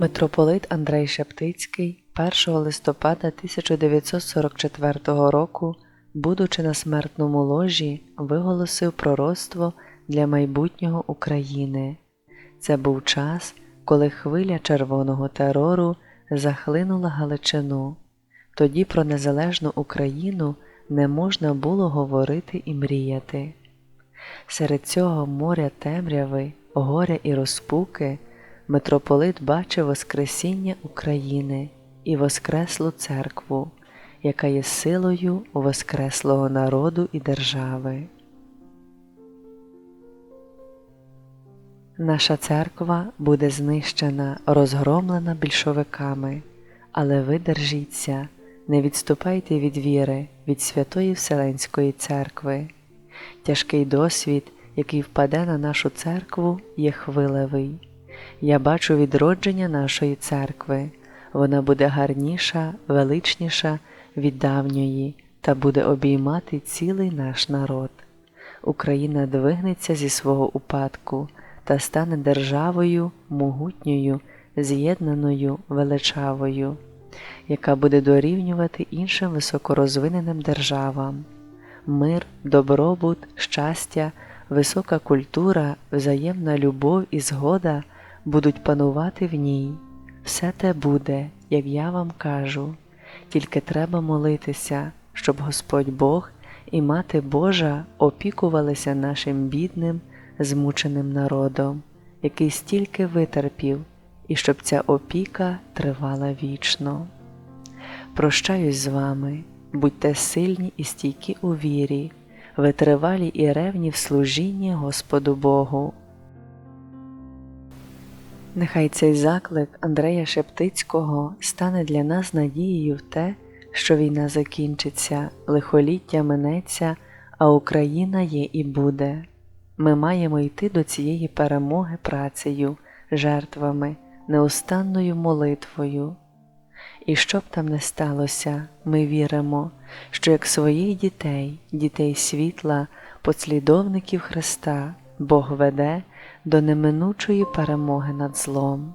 Митрополит Андрей Шептицький 1 листопада 1944 року, будучи на смертному ложі, виголосив пророцтво для майбутнього України. Це був час, коли хвиля червоного терору захлинула Галичину. Тоді про незалежну Україну не можна було говорити і мріяти. Серед цього моря темряви, горя і розпуки митрополит бачив Воскресіння України і Воскреслу церкву, яка є силою Воскреслого народу і держави. Наша церква буде знищена, розгромлена більшовиками, але ви держіться, не відступайте від віри, від Святої Вселенської церкви. Тяжкий досвід, який впаде на нашу церкву, є хвилевий. Я бачу відродження нашої церкви. Вона буде гарніша, величніша від давньої та буде обіймати цілий наш народ. Україна двигнеться зі свого упадку та стане державою могутньою, з'єднаною величавою, яка буде дорівнювати іншим високорозвиненим державам. Мир, добробут, щастя, висока культура, взаємна любов і згода будуть панувати в ній. Все те буде, як я вам кажу, тільки треба молитися, щоб Господь Бог і Мати Божа опікувалися нашим бідним, змученим народом, який стільки витерпів, і щоб ця опіка тривала вічно. Прощаюсь з вами, будьте сильні і стійкі у вірі, витривалі і ревні в служінні Господу Богу. Нехай цей заклик Андрея Шептицького стане для нас надією в те, що війна закінчиться, лихоліття минеться, а Україна є і буде. Ми маємо йти до цієї перемоги працею, жертвами, неустанною молитвою. І що б там не сталося, ми віримо, що як своїх дітей, дітей світла, послідовників Христа, Бог веде до неминучої перемоги над злом.